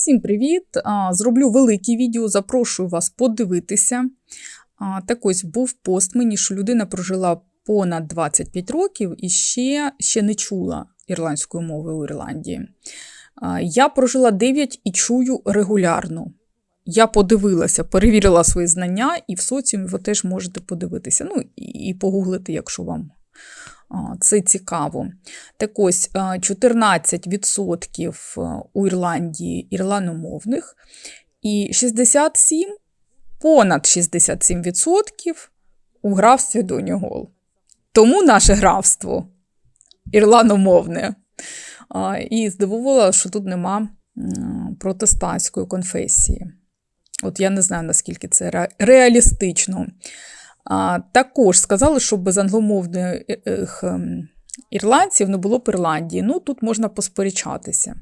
Всім привіт! Зроблю велике відео, запрошую вас подивитися. Так ось був пост мені, що людина прожила понад 25 років і ще, ще не чула ірландської мови у Ірландії. Я прожила 9 і чую регулярно. Я подивилася, перевірила свої знання, і в соціумі ви теж можете подивитися. Ну і погуглити, якщо вам це цікаво. Так ось 14% у Ірландії ірландомовних, і 67, понад 67% у графстві Донігол. Тому наше графство ірландомовне. І здивувало, що тут нема протестантської конфесії. От я не знаю, наскільки це ре- реалістично. Також сказали, що без англомовних ем, ірландців не було б Ірландії. Ну, тут можна посперечатися.